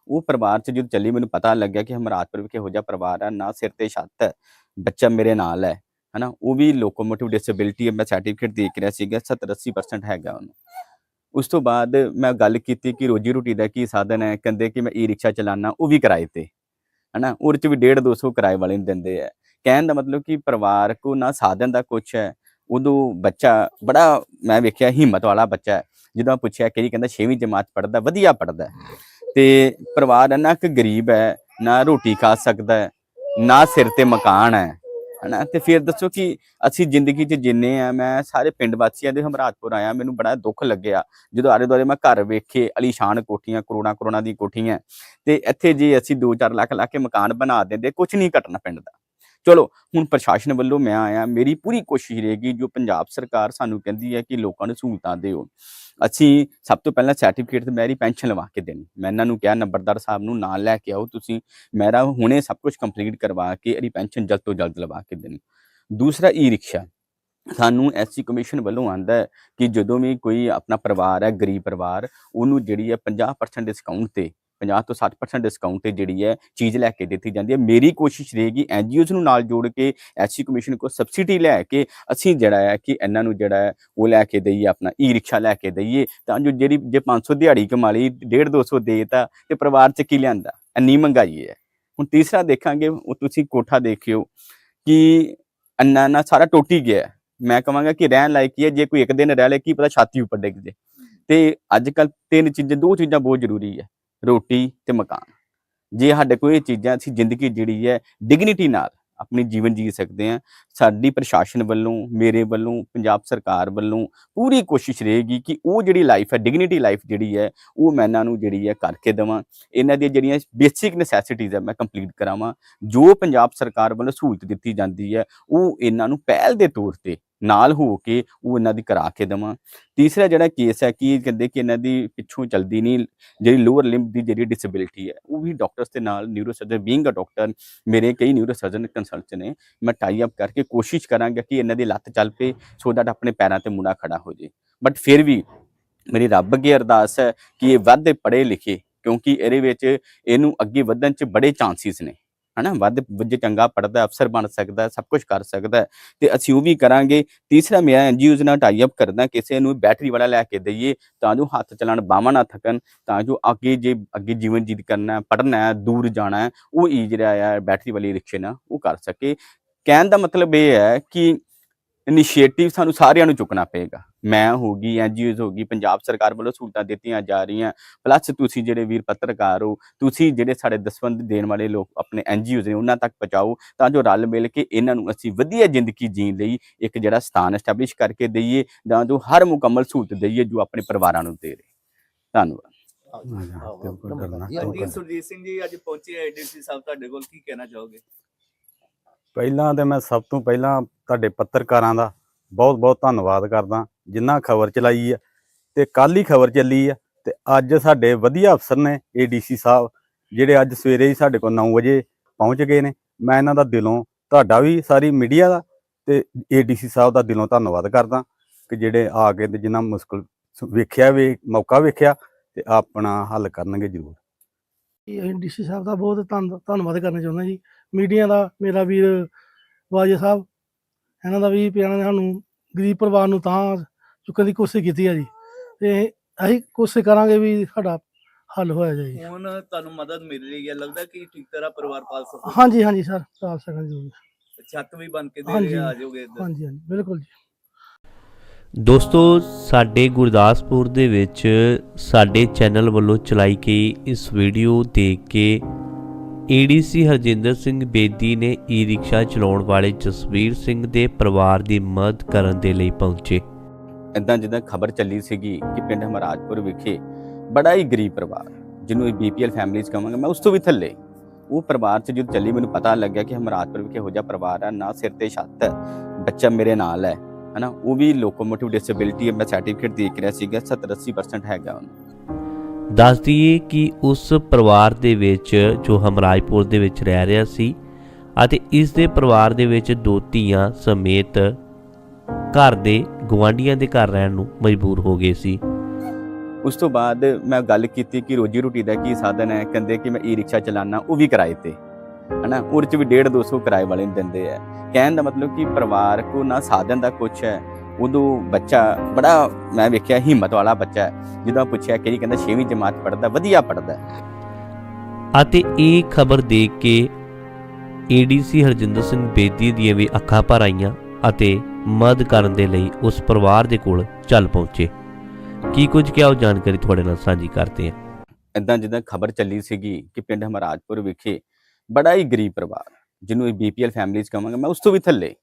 ਉਹ ਪਰਿਵਾਰ 'ਚ ਜਦੋਂ ਚੱਲੀ ਮੈਨੂੰ ਪਤਾ ਲੱਗਿਆ ਕਿ ਹਮਰਾਜਪੁਰ ਵਿਖੇ ਹੋ ਜਾ ਪਰਿਵਾਰ ਹੈ, ਨਾ ਸਿਰ ਤੇ ਛੱਤ ਹੈ ਬੱਚਾ ਮੇਰੇ ਨਾਲ ਹੈ, ਹਨਾ, ਉਹ ਵੀ ਲੋਕੋਮੋਟਿਵ ਡਿਸੇਬਿਲਿਟੀ ਹੈ, ਮੈਂ ਸਰਟੀਫਿਕੇਟ ਦੇਖ ਰਿਹਾ ਸੀਗਾ 70 80% ਹੈਗਾ ਉਹਨੂੰ। ਉਸ ਤੋਂ ਬਾਅਦ ਮੈਂ ਗੱਲ ਕੀਤੀ ਕਿ ਰੋਜੀ ਰੋਟੀ ਦਾ ਕੀ ਸਾਧਨ ਹੈ, ਕਹਿੰਦੇ ਕਿ ਮੈਂ ਈ ਰਿਕਸ਼ਾ ਚਲਾਨਾ, ਉਹ ਵੀ ਕਿਰਾਏ ਤੇ, ਹਨਾ, ਉਹਦੇ ਚ ਵੀ 1.5 200 ਕਿਰਾਏ ਵਾਲੇ ਨੂੰ ਦਿੰਦੇ ਆ ਕਹਿਣ ਦਾ ਮਤਲਬ ਕਿ ਪਰਿਵਾਰ ਕੋ ਨਾ ਸਾਧਨ ਦਾ ਕੁਛ ਹੈ, ਉਦੋਂ ਬੱਚਾ ਬੜਾ ਮੈਂ ਵੇਖਿਆ ਹਿੰਮਤ ਵਾਲਾ ਬੱਚਾ ਜਦੋਂ ਪੁੱਛਿਆ ਕਿ ਕਹਿੰਦਾ 6ਵੀਂ ਜਮਾਤ ਪੜਦਾ ਵਧੀਆ ਪੜਦਾ ਤੇ ਪਰਿਵਾਰ ਇੰਨਾ ਕਿ ਗਰੀਬ ਹੈ, ਨਾ ਰੋਟੀ ਖਾ ਸਕਦਾ ਹੈ, ਨਾ ਸਿਰ ਤੇ ਮਕਾਨ ਹੈ, ਹਨਾ? ਤੇ ਫਿਰ ਦੱਸੋ ਕਿ ਅਸੀਂ ਜ਼ਿੰਦਗੀ 'ਚ ਜਿੰਨੇ ਆ, ਮੈਂ ਸਾਰੇ ਪਿੰਡ ਵਾਸੀਆਂ ਦੇ ਹਮਰਾਜਪੁਰ ਆਇਆ, ਮੈਨੂੰ ਬੜਾ ਦੁੱਖ ਲੱਗਿਆ। ਜਦੋਂ ਆਲੇ ਦੁਆਲੇ ਮੈਂ ਘਰ ਵੇਖੇ, ਅਲੀਸ਼ਾਨ ਕੋਠੀਆਂ, ਕਰੋੜਾਂ ਕਰੋੜਾਂ ਦੀ ਕੋਠੀਆਂ, ਤੇ ਇੱਥੇ ਜੇ ਅਸੀਂ 2-4 ਲੱਖ ਲਾ ਕੇ ਮਕਾਨ ਬਣਾ ਦਿੰਦੇ ਕੁਝ ਨਹੀਂ ਘਟਣਾ ਪਿੰਡ ਦਾ। ਚਲੋ, ਹੁਣ ਪ੍ਰਸ਼ਾਸਨ ਵੱਲੋਂ ਮੈਂ ਆਇਆ, ਮੇਰੀ ਪੂਰੀ ਕੋਸ਼ਿਸ਼ ਰਹੇਗੀ, ਜੋ ਪੰਜਾਬ ਸਰਕਾਰ ਸਾਨੂੰ ਕਹਿੰਦੀ ਹੈ ਕਿ ਲੋਕਾਂ ਨੂੰ ਸਹੂਲਤਾਂ ਦਿਓ। ਅਸੀਂ ਸਭ ਤੋਂ ਪਹਿਲਾਂ ਸਰਟੀਫਿਕੇਟ ਤੇ ਮੇਰੀ ਪੈਨਸ਼ਨ ਲਵਾ ਕੇ ਦੇਣੀ। ਮੈਂ ਇਹਨਾਂ ਨੂੰ ਕਿਹਾ, ਨੰਬਰਦਾਰ ਸਾਹਿਬ ਨੂੰ ਨਾਲ ਲੈ ਕੇ ਆਓ, ਤੁਸੀਂ ਮੇਰਾ ਹੁਣੇ ਸਭ ਕੁਝ ਕੰਪਲੀਟ ਕਰਵਾ ਕੇ ਇਹਦੀ ਪੈਨਸ਼ਨ ਜਲਦ ਤੋਂ ਜਲਦ ਲਵਾ ਕੇ ਦੇਣੀ। ਦੂਸਰਾ ਈ ਰਿਕਸ਼ਾ ਸਾਨੂੰ ਐਸਸੀ ਕਮਿਸ਼ਨ ਵੱਲੋਂ ਆਂਦਾ ਕਿ ਜਦੋਂ ਵੀ ਕੋਈ ਆਪਣਾ ਪਰਿਵਾਰ ਹੈ, ਗਰੀਬ ਪਰਿਵਾਰ, ਉਹਨੂੰ ਜਿਹੜੀ ਹੈ 50% ਡਿਸਕਾਊਂਟ ਤੇ 50 ਤੋਂ 60% ਡਿਸਕਾਊਂਟ ਤੇ ਜਿਹੜੀ ਹੈ ਚੀਜ਼ ਲੈ ਕੇ ਦਿੱਤੀ ਜਾਂਦੀ ਹੈ। ਮੇਰੀ ਕੋਸ਼ਿਸ਼ ਰਹੇਗੀ ਐਨਜੀਓਜ਼ ਨੂੰ ਨਾਲ ਜੋੜ ਕੇ ਐਸਸੀ ਕਮਿਸ਼ਨ ਕੋ ਸਬਸਿਡੀ ਲੈ ਕੇ ਅਸੀਂ ਜਿਹੜਾ ਹੈ ਕਿ ਇਹਨਾਂ ਨੂੰ ਜਿਹੜਾ ਹੈ ਉਹ ਲੈ ਕੇ ਦਈਏ, ਆਪਣਾ ਈ ਰਿਕਸ਼ਾ ਲੈ ਕੇ ਦਈਏ। ਤਾਂ ਜੋ ਜਿਹੜੀ ਜੇ 500 ਦਿਹਾੜੀ ਕਮਾ ਲਈ 1.5 200 ਦੇਤਾ ਤੇ ਪਰਿਵਾਰ ਚ ਕੀ ਲਿਆਂਦਾ? ਇੰਨੀ ਮਹਿੰਗਾਈ ਹੈ। ਹੁਣ ਤੀਸਰਾ ਦੇਖਾਂਗੇ, ਉਹ ਤੁਸੀਂ ਕੋਠਾ ਦੇਖਿਓ ਕਿ ਅੰਨਾ ਨਾ ਸਾਰਾ ਟੁੱਟ ਗਿਆ। ਮੈਂ ਕਹਾਂਗਾ ਕਿ ਰਹਿਣ ਲਾਇਕ ਹੀ ਹੈ। ਜੇ ਕੋਈ ਇੱਕ ਦਿਨ ਰਹਿ ਲੇ, ਕੀ ਪਤਾ ਛਾਤੀ ਉੱਪਰ ਡਿੱਗ ਜੇ। ਤੇ ਅੱਜ ਕੱਲ ਤਿੰਨ ਚੀਜ਼ਾਂ, ਦੋ ਚੀਜ਼ਾਂ ਬਹੁਤ ਜ਼ਰੂਰੀ ਹੈ। ਰੋਟੀ ਤੇ ਮਕਾਨ। ਜੇ ਸਾਡੇ ਕੋਲ ਇਹ ਚੀਜ਼ਾਂ ਅਸੀਂ ਜ਼ਿੰਦਗੀ ਜਿਹੜੀ ਹੈ, ਡਿਗਨਿਟੀ ਨਾਲ ਆਪਣੀ ਜੀਵਨ ਜੀ ਸਕਦੇ ਹਾਂ। ਸਾਡੀ ਪ੍ਰਸ਼ਾਸਨ ਵੱਲੋਂ, ਮੇਰੇ ਵੱਲੋਂ, ਪੰਜਾਬ ਸਰਕਾਰ ਵੱਲੋਂ ਪੂਰੀ ਕੋਸ਼ਿਸ਼ ਰਹੇਗੀ ਕਿ ਉਹ ਜਿਹੜੀ ਲਾਈਫ ਹੈ ਡਿਗਨਿਟੀ ਲਾਈਫ ਜਿਹੜੀ ਹੈ, ਉਹ ਮੈਂ ਇਹਨਾਂ ਨੂੰ ਜਿਹੜੀ ਹੈ ਕਰਕੇ ਦੇਵਾਂ। ਇਹਨਾਂ ਦੀਆਂ ਜਿਹੜੀਆਂ ਬੇਸਿਕ ਨੈਸੈਸਿਟੀਜ਼ ਹੈ, ਮੈਂ ਕੰਪਲੀਟ ਕਰਾਵਾਂ। ਜੋ ਪੰਜਾਬ ਸਰਕਾਰ ਵੱਲੋਂ ਸਹੂਲਤ ਦਿੱਤੀ ਜਾਂਦੀ ਹੈ, ਉਹ ਇਹਨਾਂ ਨੂੰ ਪਹਿਲ ਦੇ ਤੌਰ ਤੇ ਨਾਲ ਹੋ ਕੇ ਉਹ ਇਹਨਾਂ ਦੀ ਕਰਾ ਕੇ ਦੇਵਾਂ। ਤੀਸਰਾ ਜਿਹੜਾ ਕੇਸ ਹੈ ਕਿ ਇਹ ਕਹਿੰਦੇ ਕਿ ਇਹਨਾਂ ਦੀ ਪਿੱਛੋਂ ਚਲਦੀ ਨਹੀਂ, ਜਿਹੜੀ ਲੋਅਰ ਲਿੰਬ ਦੀ ਜਿਹੜੀ ਡਿਸੇਬਿਲਿਟੀ ਹੈ, ਉਹ ਵੀ ਡਾਕਟਰਸ ਦੇ ਨਾਲ neuro surgeon being a doctor ਮੇਰੇ ਕਈ ਨਿਊਰੋ ਸਰਜਨ ਕੰਸਲਟ ਨੇ, ਮੈਂ ਟਾਈ ਅਪ ਕਰਕੇ ਕੋਸ਼ਿਸ਼ ਕਰਾਂਗਾ ਕਿ ਇਹਨਾਂ ਦੀ ਲੱਤ ਚੱਲ ਪਏ ਸੋ ਦੈਟ ਆਪਣੇ ਪੈਰਾਂ ਤੇ ਮੁੰਡਾ ਖੜਾ ਹੋ ਜੇ ਬਟ ਫਿਰ ਵੀ ਮੇਰੀ ਰੱਬ ਅੱਗੇ ਅਰਦਾਸ ਹੈ ਕਿ ਇਹ ਵੱਧ ਪੜ੍ਹੇ ਲਿਖੇ ਕਿਉਂਕਿ ਇਹਦੇ ਵਿੱਚ ਇਹਨੂੰ ਅੱਗੇ ਵਧਣ ਚ ਬੜੇ ਚਾਂਸਿਸ ਨੇ। ਹਨਾ, ਵੱਧ ਜੇ ਚੰਗਾ ਪੜਦਾ ਅਫਸਰ ਬਣ ਸਕਦਾ, ਸਭ ਕੁਝ ਕਰ ਸਕਦਾ। ਹੈ ਤੇ ਅਸੀਂ ਉਹ ਵੀ ਕਰਾਂਗੇ, ਤੀਸਰਾ ਮੇਰਾ ਐਨਜੀਓਜ਼ ਨਾਲ ਟਾਈ ਅਪ ਕਰਦਾ, ਕਿਸੇ ਨੂੰ ਬੈਟਰੀ ਵਾਲਾ ਲੈ ਕੇ ਦਈਏ, ਤਾਂ ਜੋ ਹੱਥ ਚਲਾਣ, ਬਾਹਾਂ ਨਾ ਥਕਣ, ਤਾਂ ਜੋ ਅੱਗੇ ਜੇ, ਅੱਗੇ ਜੀਵਨ ਜੀਤ ਕਰਨਾ ਹੈ ਪੜਨਾ ਹੈ ਦੂਰ ਜਾਣਾ ਹੈ ਉਹ ਈ ਜਿਹੜਾ ਆ ਬੈਟਰੀ ਵਾਲੀ ਰਿਕਸ਼ੇ ਨਾਲ ਉਹ ਕਰ ਸਕੇ। ਕਹਿਣ ਦਾ ਮਤਲਬ ਇਹ ਹੈ ਕਿ ਇਨੀਸ਼ੀਏਟਿਵ ਸਾਨੂੰ ਸਾਰਿਆਂ ਨੂੰ ਚੁੱਕਣਾ ਪਏਗਾ। ਮੈਂ ਹੋਗੀ ਐਨਜੀਓਜ਼ ਹੋਗੀ ਪੰਜਾਬ ਸਰਕਾਰ ਵੱਲੋਂ ਸਹੂਲਤਾਂ ਦਿੱਤੀਆਂ ਜਾ ਰਹੀਆਂ। ਪਲੱਸ ਤੁਸੀਂ ਜਿਹੜੇ ਵੀਰ ਪੱਤਰਕਾਰ ਹੋ ਤੁਸੀਂ ਜਿਹੜੇ ਸਾਡੇ ਦਸਵੰਧ ਦੇਣ ਵਾਲੇ ਲੋਕ ਆਪਣੇ ਐਨਜੀਓਜ਼ ਨੇ ਉਹਨਾਂ ਤੱਕ ਪਹੁੰਚਾਓ ਤਾਂ ਜੋ ਰਲ ਮਿਲ ਕੇ ਇਹਨਾਂ ਨੂੰ ਅਸੀਂ ਵਧੀਆ ਜ਼ਿੰਦਗੀ ਜੀਣ ਲਈ ਇੱਕ ਜਿਹੜਾ ਸਥਾਨ ਐਸਟੈਬਲਿਸ਼ ਕਰਕੇ ਦਈਏ ਤਾਂ ਜੋ ਹਰ ਮੁਕੰਮਲ ਸਹੂਲਤ ਦਈਏ ਜੋ ਆਪਣੇ ਪਰਿਵਾਰਾਂ ਨੂੰ ਦੇ ਰਹੇ। ਧੰਨਵਾਦ। ਬਿਲਕੁਲ ਕਰਨਾ ਰਣਜੀਤ ਸੁਰਜੀਤ ਸਿੰਘ ਜੀ ਅੱਜ ਪਹੁੰਚੇ ਏਡੀਸੀ ਸਾਹਿਬ ਤੁਹਾਡੇ ਕੋਲ ਕੀ ਕਹਿਣਾ ਚਾਹੋਗੇ? ਪਹਿਲਾਂ ਤੇ ਮੈਂ ਸਭ ਤੋਂ ਪਹਿਲਾਂ ਤੁਹਾਡੇ ਪੱਤਰਕਾਰਾਂ ਦਾ ਬਹੁਤ ਬਹੁਤ ਧੰਨਵਾਦ ਕਰਦਾ ਜਿੰਨਾ ਖਬਰ ਚਲਾਈ ਆ ਤੇ ਕੱਲ ਹੀ ਖਬਰ ਚੱਲੀ ਆ ਤੇ ਅੱਜ ਸਾਡੇ ਵਧੀਆ ਅਫਸਰ ਨੇ ਏਡੀਸੀ ਸਾਹਿਬ, ਜਿਹੜੇ ਅੱਜ ਸਵੇਰੇ ਹੀ ਸਾਡੇ ਕੋਲ 9 ਵਜੇ ਪਹੁੰਚ ਗਏ ਨੇ। ਮੈਂ ਇਹਨਾਂ ਦਾ ਦਿਲੋਂ ਤੁਹਾਡਾ ਵੀ ਸਾਰੀ ਮੀਡੀਆ ਦਾ ਤੇ ਏਡੀਸੀ ਸਾਹਿਬ ਦਾ ਦਿਲੋਂ ਧੰਨਵਾਦ ਕਰਦਾ ਕਿ ਜਿਹੜੇ ਆ ਕੇ ਤੇ ਜਿਨ੍ਹਾਂ ਮੁਸ਼ਕਲ ਵੇਖਿਆ ਵੇ, ਮੌਕਾ ਵੇਖਿਆ ਤੇ ਆਪਣਾ ਹੱਲ ਕਰਨਗੇ ਜ਼ਰੂਰ। ਡੀਸੀ ਸਾਹਿਬ ਦਾ ਬਹੁਤ ਧੰਨ, ਧੰਨਵਾਦ ਕਰਨਾ ਚਾਹੁੰਦਾ ਜੀ। ਮੀਡੀਆ ਦਾ ਮੇਰਾ ਵੀਰ ਵਾਜੇ ਸਾਹਿਬ ਇਹਨਾਂ ਦਾ ਵੀ ਇਹਨਾਂ ਨੇ ਸਾਨੂੰ ਗਰੀਬ ਪਰਿਵਾਰ ਨੂੰ ਤਾਂ ਚੁੱਕਣ ਦੀ ਕੋਸ਼ਿਸ਼ ਕੀਤੀ ਆ ਜੀ। ਤੇ ਅਸੀਂ ਕੋਸ਼ਿਸ਼ ਕਰਾਂਗੇ ਵੀ ਸਾਡਾ ਹੱਲ ਹੋਇਆ ਜਾਏ ਜੀ। ਹੁਣ ਤੁਹਾਨੂੰ ਮਦਦ ਮਿਲ ਰਹੀ ਹੈ ਲੱਗਦਾ ਕਿ ਠੀਕ ਤਰ੍ਹਾਂ ਪਰਿਵਾਰ ਪਾਲ ਸਕੋ। ਹਾਂਜੀ ਹਾਂਜੀ ਸਰ ਚਾਲ ਸਕਾਂ ਜੀ ਛੱਤ ਵੀ ਬਣ ਕੇ ਦੇ ਹਾਂਜੀ। ਰਹੇ ਆ ਜਾਓਗੇ ਇੱਧਰ। ਹਾਂਜੀ ਹਾਂਜੀ ਬਿਲਕੁਲ ਜੀ। ਦੋਸਤੋ ਸਾਡੇ ਗੁਰਦਾਸਪੁਰ ਦੇ ਵਿੱਚ ਸਾਡੇ ਚੈਨਲ ਵੱਲੋਂ ਚਲਾਈ ਗਈ ਇਸ ਵੀਡੀਓ ਦੇਖ ਕੇ ਏਡੀਸੀ ਹਰਜਿੰਦਰ ਸਿੰਘ ਬੇਦੀ ਨੇ ਈ ਰਿਕਸ਼ਾ ਚਲਾਉਣ ਵਾਲੇ ਜਸਵੀਰ ਸਿੰਘ ਦੇ ਪਰਿਵਾਰ ਦੀ ਮਦਦ ਕਰਨ ਦੇ ਲਈ ਪਹੁੰਚੇ। ਇਦਾਂ ਜਿੱਦਾਂ ਖਬਰ ਚੱਲੀ ਸੀਗੀ ਕਿ ਪਿੰਡ ਹਮਰਾਜਪੁਰ ਵਿਖੇ ਬੜਾ ਹੀ ਗਰੀਬ ਪਰਿਵਾਰ, ਜਿਹਨੂੰ ਬੀਪੀਐਲ ਫੈਮਿਲੀਜ਼ ਕਹਾਂਗਾ, ਮੈਂ ਉਸ ਤੋਂ ਵੀ ਥੱਲੇ। ਉਹ ਪਰਿਵਾਰ 'ਚ ਜਦੋਂ ਚੱਲੀ, ਮੈਨੂੰ ਪਤਾ ਲੱਗਿਆ ਕਿ ਹਮਰਾਜਪੁਰ ਵਿਖੇ ਹੋ ਜਾ ਪਰਿਵਾਰ ਆ, ਨਾ ਸਿਰ ਤੇ ਛੱਤ ਹੈ ਬੱਚਾ ਮੇਰੇ ਨਾਲ ਹੈ, ਹਨਾ? ਉਹ ਵੀ ਲੋਕੋਮੋਟਿਵ ਡਿਸੇਬਿਲਿਟੀ ਹੈ, ਮੈਂ ਸਰਟੀਫਿਕੇਟ ਦੇਖ ਰਿਹਾ ਸੀਗਾ 70 80% ਹੈਗਾ ਉਹਨੂੰ। ਦੱਸ ਦਈਏ ਕਿ ਉਸ ਪਰਿਵਾਰ ਦੇ ਵਿੱਚ ਜੋ ਹਮਰਾਜਪੁਰ ਦੇ ਵਿੱਚ ਰਹਿ ਰਿਹਾ ਸੀ ਅਤੇ ਇਸ ਦੇ ਪਰਿਵਾਰ ਦੇ ਵਿੱਚ ਦੋ ਧੀਆਂ ਸਮੇਤ ਘਰ ਦੇ ਗਵਾਂਢੀਆਂ ਦੇ ਘਰ ਰਹਿਣ ਨੂੰ ਮਜਬੂਰ ਹੋ ਗਏ ਸੀ। ਉਸ ਤੋਂ ਬਾਅਦ ਮੈਂ ਗੱਲ ਕੀਤੀ ਕਿ ਰੋਜੀ ਰੋਟੀ ਦਾ ਕੀ ਸਾਧਨ ਹੈ, ਕਹਿੰਦੇ ਕਿ ਮੈਂ ਈ ਰਿਕਸ਼ਾ ਚਲਾਨਾ, ਉਹ ਵੀ ਕਿਰਾਏ ਤੇ। ਹਨਾ, ਉਹਦੇ ਚ ਵੀ 1.5 200 ਕਿਰਾਏ ਵਾਲੇ ਨੂੰ ਦਿੰਦੇ ਆ। ਕਹਿਣ ਦਾ ਮਤਲਬ ਕਿ ਪਰਿਵਾਰ ਕੋ ਨਾ ਸਾਧਨ ਦਾ ਕੁਛ ਹੈ ਉਦੋਂ ਬੱਚਾ ਬੜਾ ਮੈਂ ਵੇਖਿਆ ਹਿੰਮਤ ਵਾਲਾ ਬੱਚਾ ਹੈ ਜਦੋਂ ਪੁੱਛਿਆ ਕਿ ਕਹਿੰਦਾ 6ਵੀਂ ਜਮਾਤ ਪੜਦਾ ਵਧੀਆ ਪੜਦਾ ਅਤੇ ਇਹ ਖਬਰ ਦੇਖ ਕੇ ਏਡੀਸੀ ਹਰਜਿੰਦਰ ਸਿੰਘ ਬੇਦੀ ਦੀਆਂ ਵੀ ਅੱਖਾਂ ਭਰ ਆਈਆਂ ਅਤੇ ਮਦਦ ਕਰਨ ਦੇ ਲਈ ਉਸ ਪਰਿਵਾਰ ਦੇ ਕੋਲ ਚੱਲ ਪਹੁੰਚੇ। ਕੀ ਕੁਝ ਕਿਹਾ ਉਹ ਜਾਣਕਾਰੀ ਤੁਹਾਡੇ ਨਾਲ ਸਾਂਝੀ ਕਰਦੇ ਹਾਂ। ਇਦਾਂ ਜਿੱਦਾਂ ਖਬਰ ਚੱਲੀ ਸੀਗੀ ਕਿ ਪਿੰਡ ਹਮਰਾਜਪੁਰ ਵਿਖੇ ਬੜਾ ਹੀ ਗਰੀਬ ਪਰਿਵਾਰ ਜਿਹਨੂੰ ਬੀਪੀਐਲ ਫੈਮਿਲੀਜ਼ ਕਹਾਂਗਾ ਮੈਂ ਉਸ ਤੋਂ ਵੀ ਥੱਲੇ।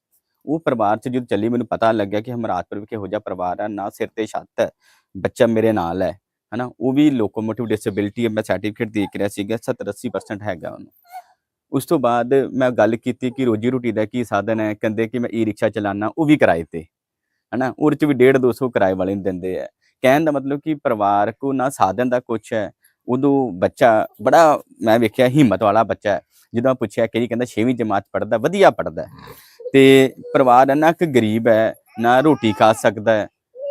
ਉਹ ਪਰਿਵਾਰ 'ਚ ਜਦੋਂ ਚੱਲੀ ਮੈਨੂੰ ਪਤਾ ਲੱਗਿਆ ਕਿ ਹਮਰਾਜਪੁਰ ਵਿਖੇ ਹੋ ਜਾ ਪਰਿਵਾਰ ਹੈ ਨਾ ਸਿਰ ਤੇ ਛੱਤ ਹੈ ਬੱਚਾ ਮੇਰੇ ਨਾਲ ਹੈ, ਹਨਾ, ਉਹ ਵੀ ਲੋਕੋਮੋਟਿਵ ਡਿਸੇਬਿਲਿਟੀ ਹੈ, ਮੈਂ ਸਰਟੀਫਿਕੇਟ ਦੇਖ ਰਿਹਾ ਸੀਗਾ 70 80% ਹੈਗਾ ਉਹਨੂੰ। ਉਸ ਤੋਂ ਬਾਅਦ ਮੈਂ ਗੱਲ ਕੀਤੀ ਕਿ ਰੋਜੀ ਰੋਟੀ ਦਾ ਕੀ ਸਾਧਨ ਹੈ, ਕਹਿੰਦੇ ਕਿ ਮੈਂ ਈ ਰਿਕਸ਼ਾ ਚਲਾਨਾ, ਉਹ ਵੀ ਕਿਰਾਏ ਤੇ, ਹਨਾ, ਉਹਦੇ ਚ ਵੀ 1.5 200 ਕਿਰਾਏ ਵਾਲੇ ਨੂੰ ਦਿੰਦੇ ਆ। ਕਹਿਣ ਦਾ ਮਤਲਬ ਕਿ ਪਰਿਵਾਰ ਕੋ ਨਾ ਸਾਧਨ ਦਾ ਕੁਛ ਹੈ, ਉਦੋਂ ਬੱਚਾ ਬੜਾ, ਮੈਂ ਵੇਖਿਆ ਹਿੰਮਤ ਵਾਲਾ ਬੱਚਾ ਹੈ, ਜਦੋਂ ਪੁੱਛਿਆ ਕਿ ਕਹਿੰਦਾ 6ਵੀਂ ਜਮਾਤ ਪੜਦਾ ਵਧੀਆ ਪੜਦਾ ਤੇ ਪਰਿਵਾਰ ਇੰਨਾ ਕਿ ਗਰੀਬ ਹੈ, ਨਾ ਰੋਟੀ ਖਾ ਸਕਦਾ ਹੈ,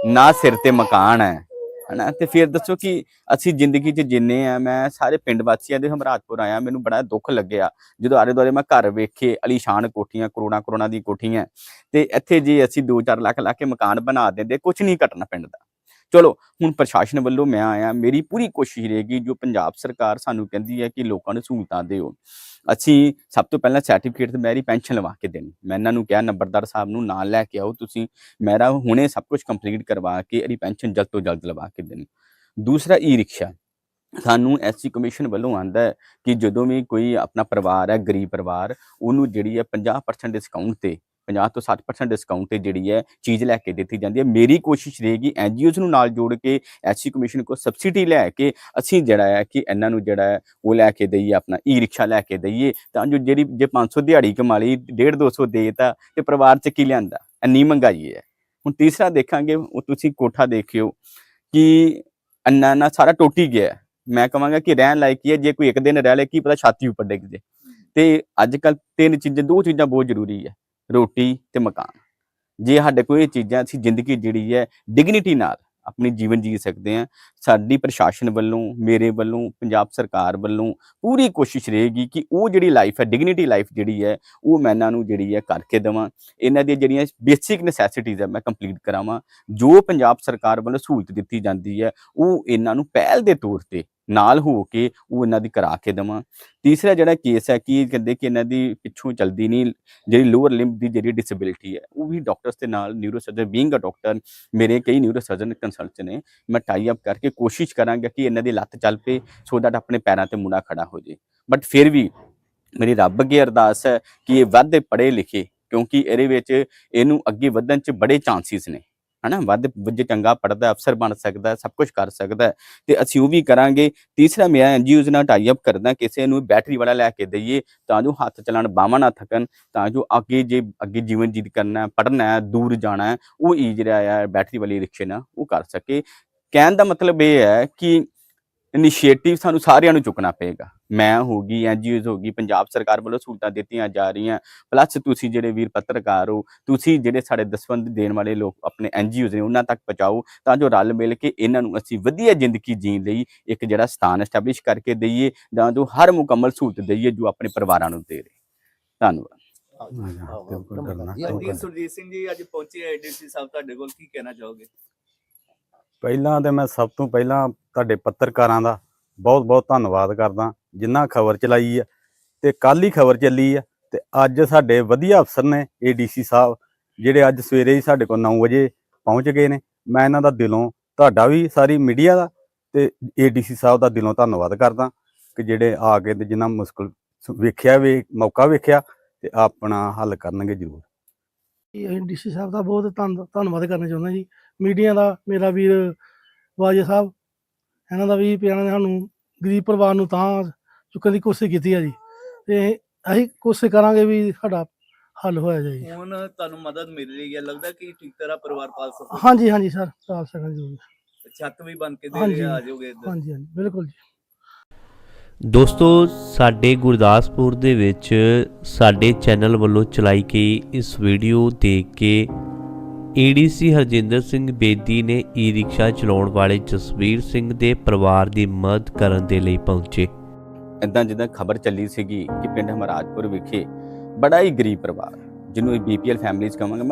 ਨਾ ਸਿਰ ਤੇ ਮਕਾਨ ਹੈ, ਹਨਾ? ਤੇ ਫਿਰ ਦੱਸੋ ਕਿ ਅਸੀਂ ਜ਼ਿੰਦਗੀ 'ਚ ਜਿੰਨੇ ਆ, ਮੈਂ ਸਾਰੇ ਪਿੰਡ ਵਾਸੀਆਂ ਦੇ ਹਮਰਾਜਪੁਰ ਆਇਆ, ਮੈਨੂੰ ਬੜਾ ਦੁੱਖ ਲੱਗਿਆ। ਜਦੋਂ ਆਲੇ ਦੁਆਲੇ ਮੈਂ ਘਰ ਵੇਖੇ, ਅਲੀਸ਼ਾਨ ਕੋਠੀਆਂ, ਕਰੋੜਾਂ ਕਰੋੜਾਂ ਦੀ ਕੋਠੀਆਂ, ਤੇ ਇੱਥੇ ਜੇ ਅਸੀਂ 2-4 ਲੱਖ ਲਾ ਕੇ ਮਕਾਨ ਬਣਾ ਦਿੰਦੇ ਕੁਝ ਨਹੀਂ ਘਟਣਾ ਪਿੰਡ ਦਾ। ਚਲੋ, ਹੁਣ ਪ੍ਰਸ਼ਾਸਨ ਵੱਲੋਂ ਮੈਂ ਆਇਆ, ਮੇਰੀ ਪੂਰੀ ਕੋਸ਼ਿਸ਼ ਰਹੇਗੀ ਜੋ ਪੰਜਾਬ ਸਰਕਾਰ ਸਾਨੂੰ ਕਹਿੰਦੀ ਹੈ ਕਿ ਲੋਕਾਂ ਨੂੰ ਸਹੂਲਤਾਂ ਦਿਓ। ਅਸੀਂ ਸਭ ਤੋਂ ਪਹਿਲਾਂ ਸਰਟੀਫਿਕੇਟ ਤੇ ਮੇਰੀ ਪੈਨਸ਼ਨ ਲਵਾ ਕੇ ਦੇਣੀ। ਮੈਂ ਇਹਨਾਂ ਨੂੰ ਕਿਹਾ, ਨੰਬਰਦਾਰ ਸਾਹਿਬ ਨੂੰ ਨਾਲ ਲੈ ਕੇ ਆਓ, ਤੁਸੀਂ ਮੇਰਾ ਹੁਣੇ ਸਭ ਕੁਝ ਕੰਪਲੀਟ ਕਰਵਾ ਕੇ ਇਹਦੀ ਪੈਨਸ਼ਨ ਜਲਦ ਤੋਂ ਜਲਦ ਲਵਾ ਕੇ ਦੇਣੀ। ਦੂਸਰਾ ਈ ਰਿਕਸ਼ਾ ਸਾਨੂੰ ਐਸਸੀ ਕਮਿਸ਼ਨ ਵੱਲੋਂ ਆਂਦਾ ਕਿ ਜਦੋਂ ਵੀ ਕੋਈ ਆਪਣਾ ਪਰਿਵਾਰ ਹੈ, ਗਰੀਬ ਪਰਿਵਾਰ, ਉਹਨੂੰ ਜਿਹੜੀ ਹੈ 50% ਡਿਸਕਾਊਂਟ ਤੇ 50 ਤੋਂ 60% ਡਿਸਕਾਊਂਟ ਤੇ ਜਿਹੜੀ ਹੈ ਚੀਜ਼ ਲੈ ਕੇ ਦਿੱਤੀ ਜਾਂਦੀ ਹੈ। ਮੇਰੀ ਕੋਸ਼ਿਸ਼ ਰਹੇਗੀ ਐਨਜੀਓਜ਼ ਨੂੰ ਨਾਲ ਜੋੜ ਕੇ ਐਸਸੀ ਕਮਿਸ਼ਨ ਕੋ ਸਬਸਿਡੀ ਲੈ ਕੇ ਅਸੀਂ ਜਿਹੜਾ ਹੈ ਕਿ ਇਹਨਾਂ ਨੂੰ ਜਿਹੜਾ ਹੈ ਉਹ ਲੈ ਕੇ ਦਈਏ, ਆਪਣਾ ਈ ਰਿਕਸ਼ਾ ਲੈ ਕੇ ਦਈਏ। ਤਾਂ ਜੋ ਜਿਹੜੀ ਜੇ 500 ਦਿਹਾੜੀ ਕਮਾ ਲਈ 1.5 200 ਦੇਤਾ ਤੇ ਪਰਿਵਾਰ ਚ ਕੀ ਲਿਆਂਦਾ? ਇੰਨੀ ਮਹਿੰਗਾਈ ਹੈ। ਹੁਣ ਤੀਸਰਾ ਦੇਖਾਂਗੇ, ਉਹ ਤੁਸੀਂ ਕੋਠਾ ਦੇਖਿਓ ਕਿ ਅੰਨਾ ਨਾ ਸਾਰਾ ਟੋਟੀ ਗਿਆ ਮੈਂ ਕਹਾਂਗਾ ਕਿ ਰਹਿਣ ਲਾਇਕ ਹੀ ਹੈ। ਜੇ ਕੋਈ ਇੱਕ ਦਿਨ ਰਹਿ ਲੇ, ਕੀ ਪਤਾ ਛਾਤੀ ਉੱਪਰ ਡਿੱਗ ਜੇ। ਤੇ ਅੱਜ ਕੱਲ ਤਿੰਨ ਚੀਜ਼ਾਂ, ਦੋ ਚੀਜ਼ਾਂ ਬਹੁਤ ਜ਼ਰੂਰੀ ਹੈ। ਰੋਟੀ ਤੇ ਮਕਾਨ। ਜੇ ਸਾਡੇ ਕੋਲ ਇਹ ਚੀਜ਼ਾਂ ਅਸੀਂ ਜ਼ਿੰਦਗੀ ਜਿਹੜੀ ਹੈ, ਡਿਗਨਿਟੀ ਨਾਲ ਆਪਣੀ ਜੀਵਨ ਜੀ ਸਕਦੇ ਹਾਂ, ਸਾਡੀ ਪ੍ਰਸ਼ਾਸਨ ਵੱਲੋਂ, ਮੇਰੇ ਵੱਲੋਂ, ਪੰਜਾਬ ਸਰਕਾਰ ਵੱਲੋਂ ਪੂਰੀ ਕੋਸ਼ਿਸ਼ ਰਹੇਗੀ ਕਿ ਉਹ ਜਿਹੜੀ ਲਾਈਫ ਹੈ, ਡਿਗਨਿਟੀ ਲਾਈਫ ਜਿਹੜੀ ਹੈ, ਉਹ ਮੈਂ ਇਹਨਾਂ ਨੂੰ ਜਿਹੜੀ ਹੈ ਕਰਕੇ ਦੇਵਾਂ। ਇਹਨਾਂ ਦੀਆਂ ਜਿਹੜੀਆਂ ਬੇਸਿਕ ਨੈਸੈਸਿਟੀਜ਼ ਹੈ, ਮੈਂ ਕੰਪਲੀਟ ਕਰਾਵਾਂ। ਜੋ ਪੰਜਾਬ ਸਰਕਾਰ ਵੱਲੋਂ ਸਹੂਲਤ ਦਿੱਤੀ ਜਾਂਦੀ ਹੈ, ਉਹ ਇਹਨਾਂ ਨੂੰ ਪਹਿਲ ਦੇ ਤੌਰ ਤੇ ਨਾਲ ਹੋ ਕੇ ਉਹ ਇਹਨਾਂ ਦੀ ਕਰਾ ਕੇ ਦੇਵਾਂ। ਤੀਸਰਾ ਜਿਹੜਾ ਕੇਸ ਹੈ ਕਿ ਇਹ ਕਹਿੰਦੇ ਕਿ ਇਹਨਾਂ ਦੀ ਪਿੱਛੋਂ ਚਲਦੀ ਨਹੀਂ, ਜਿਹੜੀ ਲੋਅਰ ਲਿੰਬ ਦੀ ਜਿਹੜੀ ਡਿਸੇਬਿਲਿਟੀ ਹੈ, ਉਹ ਵੀ ਡਾਕਟਰਸ ਦੇ ਨਾਲ ਨਿਊਰੋਸਰਜਨ ਬੀਇੰਗ ਅ ਡਾਕਟਰ ਮੇਰੇ ਕਈ ਨਿਊਰੋਸਰਜਨ ਕੰਸਲਟ ਨੇ, ਮੈਂ ਟਾਈ ਅਪ ਕਰਕੇ ਕੋਸ਼ਿਸ਼ ਕਰਾਂਗਾ ਕਿ ਇਹਨਾਂ ਦੀ ਲੱਤ ਚੱਲ ਪਏ ਸੋ ਦੈਟ ਆਪਣੇ ਪੈਰਾਂ ਤੇ ਮੁੰਡਾ ਖੜਾ ਹੋ ਜੇ। ਬਟ ਫਿਰ ਵੀ ਮੇਰੀ ਰੱਬ ਅੱਗੇ ਅਰਦਾਸ ਹੈ ਕਿ ਇਹ ਵੱਧ ਪੜ੍ਹੇ ਲਿਖੇ ਕਿਉਂਕਿ ਇਹਦੇ ਵਿੱਚ ਇਹਨੂੰ ਅੱਗੇ ਵਧਣ ਚ ਬੜੇ ਚਾਂਸਿਸ ਨੇ। ਹਨਾ, ਵੱਧ ਜੇ ਚੰਗਾ ਪੜਦਾ ਅਫਸਰ ਬਣ ਸਕਦਾ, ਸਭ ਕੁਝ ਕਰ ਸਕਦਾ ਹੈ। ਤੇ ਅਸੀਂ ਉਹ ਵੀ ਕਰਾਂਗੇ। ਤੀਸਰਾ ਮੇਰਾ ਐਨਜੀਓਜ਼ ਨਾਲ ਟਾਈ ਅਪ ਕਰਦਾ, ਕਿਸੇ ਨੂੰ ਬੈਟਰੀ ਵਾਲਾ ਲੈ ਕੇ ਦਈਏ, ਤਾਂ ਜੋ ਹੱਥ ਚਲਾਣ, ਬਾਹਾਂ ਨਾ ਥਕਣ, ਤਾਂ ਜੋ ਅੱਗੇ ਜੇ, ਅੱਗੇ ਜੀਵਨ ਜੀਤ ਕਰਨਾ ਹੈ ਪੜਨਾ ਦੂਰ ਜਾਣਾ ਉਹ ਈ ਜਿਹੜਾ ਆ ਬੈਟਰੀ ਵਾਲੀ ਰਿਕਸ਼ੇ ਨਾਲ ਉਹ ਕਰ ਸਕੇ। ਕਹਿਣ ਦਾ ਮਤਲਬ ਇਹ ਹੈ ਕਿ ਇਨੀਸ਼ੀਏਟਿਵ ਸਾਨੂੰ ਸਾਰਿਆਂ ਨੂੰ ਚੁੱਕਣਾ ਪਏਗਾ। ਮੈਂ ਹੋਗੀ ਐਨਜੀਓਜ਼ ਹੋਗੀ ਪੰਜਾਬ ਸਰਕਾਰ ਵੱਲੋਂ ਸਹੂਲਤਾਂ ਦਿੱਤੀਆਂ ਜਾ ਰਹੀਆਂ। ਪਲੱਸ ਤੁਸੀਂ ਜਿਹੜੇ ਵੀਰ ਪੱਤਰਕਾਰ ਹੋ ਤੁਸੀਂ ਜਿਹੜੇ ਸਾਡੇ ਦਸਵੰਦ ਦੇਣ ਵਾਲੇ ਲੋਕ ਆਪਣੇ ਐਨਜੀਓਜ਼ ਨੇ ਉਹਨਾਂ ਤੱਕ ਪਹੁੰਚਾਓ ਤਾਂ ਜੋ ਰਲ ਮਿਲ ਕੇ ਇਹਨਾਂ ਨੂੰ ਅਸੀਂ ਵਧੀਆ ਜ਼ਿੰਦਗੀ ਜੀਣ ਲਈ ਇੱਕ ਜਿਹੜਾ ਸਥਾਨ ਐਸਟੈਬਲਿਸ਼ ਕਰਕੇ ਦਈਏ ਤਾਂ ਜੋ ਹਰ ਮੁਕੰਮਲ ਸਹੂਲਤ ਦਈਏ ਜੋ ਆਪਣੇ ਪਰਿਵਾਰਾਂ ਨੂੰ ਦੇ ਰਹੇ। ਧੰਨਵਾਦ। ਬਿਲਕੁਲ ਕਰਨਾ ਹਾਂਜੀ ਸੁਰਜੀਤ ਸਿੰਘ ਜੀ ਅੱਜ ਪਹੁੰਚੇ ਏਡੀਸੀ ਸਾਹਿਬ ਤੁਹਾਡੇ ਕੋਲ ਕੀ ਕਹਿਣਾ ਚਾਹੋਗੇ? ਪਹਿਲਾਂ ਤੇ ਮੈਂ ਸਭ ਤੋਂ ਪਹਿਲਾਂ ਤੁਹਾਡੇ ਪੱਤਰਕਾਰਾਂ ਦਾ ਬਹੁਤ ਬਹੁਤ ਧੰਨਵਾਦ ਕਰਦਾ ਜਿੰਨਾ ਖਬਰ ਚਲਾਈ ਆ ਤੇ ਕੱਲ ਹੀ ਖਬਰ ਚੱਲੀ ਆ ਤੇ ਅੱਜ ਸਾਡੇ ਵਧੀਆ ਅਫਸਰ ਨੇ ਏਡੀਸੀ ਸਾਹਿਬ, ਜਿਹੜੇ ਅੱਜ ਸਵੇਰੇ ਹੀ ਸਾਡੇ ਕੋਲ 9 ਵਜੇ ਪਹੁੰਚ ਗਏ ਨੇ। ਮੈਂ ਇਹਨਾਂ ਦਾ ਦਿਲੋਂ, ਤੁਹਾਡਾ ਵੀ ਸਾਰੀ ਮੀਡੀਆ ਦਾ ਤੇ ਏਡੀਸੀ ਸਾਹਿਬ ਦਾ ਦਿਲੋਂ ਧੰਨਵਾਦ ਕਰਦਾ ਕਿ ਜਿਹੜੇ ਆ ਕੇ ਤੇ ਜਿਨ੍ਹਾਂ ਮੁਸ਼ਕਲ ਵੇਖਿਆ ਵੇ, ਮੌਕਾ ਵੇਖਿਆ ਤੇ ਆਪਣਾ ਹੱਲ ਕਰਨਗੇ ਜ਼ਰੂਰ। ਅਸੀਂ ਡੀਸੀ ਸਾਹਿਬ ਦਾ ਬਹੁਤ ਧੰਨ, ਧੰਨਵਾਦ ਕਰਨਾ ਚਾਹੁੰਦਾ ਜੀ। ਮੀਡੀਆ ਦਾ ਮੇਰਾ ਵੀਰ ਵਾਜੇ ਸਾਹਿਬ, ਇਹਨਾਂ ਦਾ ਵੀ ਵੀ ਇਹਨਾਂ ਨੇ ਸਾਨੂੰ ਗਰੀਬ ਪਰਿਵਾਰ ਨੂੰ ਤਾਂ ਚੁੱਕਣ ਦੀ ਕੋਸ਼ਿਸ਼ ਕੀਤੀ ਹੈ ਜੀ। ਤੇ ਅਸੀਂ ਕੋਸ਼ਿਸ਼ ਕਰਾਂਗੇ ਵੀ ਸਾਡਾ ਹੱਲ ਹੋਇਆ ਜਾਏ ਜੀ। ਹੁਣ ਤੁਹਾਨੂੰ ਮਦਦ ਮਿਲ ਰਹੀ ਹੈ ਲੱਗਦਾ ਕਿ ਠੀਕ ਤਰ੍ਹਾਂ ਪਰਿਵਾਰ ਪਾਲ ਸਕੋ। ਹਾਂਜੀ ਹਾਂਜੀ ਸਰ ਚਾਲ ਸਕਣ ਜੀ ਛੱਤ ਵੀ ਬਣ ਕੇ ਦੇ। ਰਹੇ ਆ ਜਾਓਗੇ ਇੱਧਰ। ਹਾਂਜੀ ਹਾਂਜੀ ਬਿਲਕੁਲ ਜੀ। ਦੋਸਤੋ ਸਾਡੇ ਗੁਰਦਾਸਪੁਰ ਦੇ ਵਿੱਚ ਸਾਡੇ ਚੈਨਲ ਵੱਲੋਂ ਚਲਾਈ ਗਈ ਇਸ ਵੀਡੀਓ ਦੇਖ ਕੇ ਏਡੀਸੀ ਹਰਜਿੰਦਰ ਸਿੰਘ ਬੇਦੀ ਨੇ ਈ ਰਿਕਸ਼ਾ ਚਲਾਉਣ ਵਾਲੇ ਜਸਵੀਰ ਸਿੰਘ ਦੇ ਪਰਿਵਾਰ ਦੀ ਮਦਦ ਕਰਨ ਦੇ ਲਈ ਪਹੁੰਚੇ। ਇਦਾਂ ਜਿੱਦਾਂ ਖਬਰ ਚੱਲੀ ਸੀਗੀ ਕਿ ਪਿੰਡ ਹਮਰਾਜਪੁਰ ਵਿਖੇ ਬੜਾ ਹੀ ਗਰੀਬ ਪਰਿਵਾਰ, ਜਿਹਨੂੰ ਬੀਪੀਐਲ ਫੈਮਿਲੀਜ਼ ਕਹਾਂਗਾ, ਮੈਂ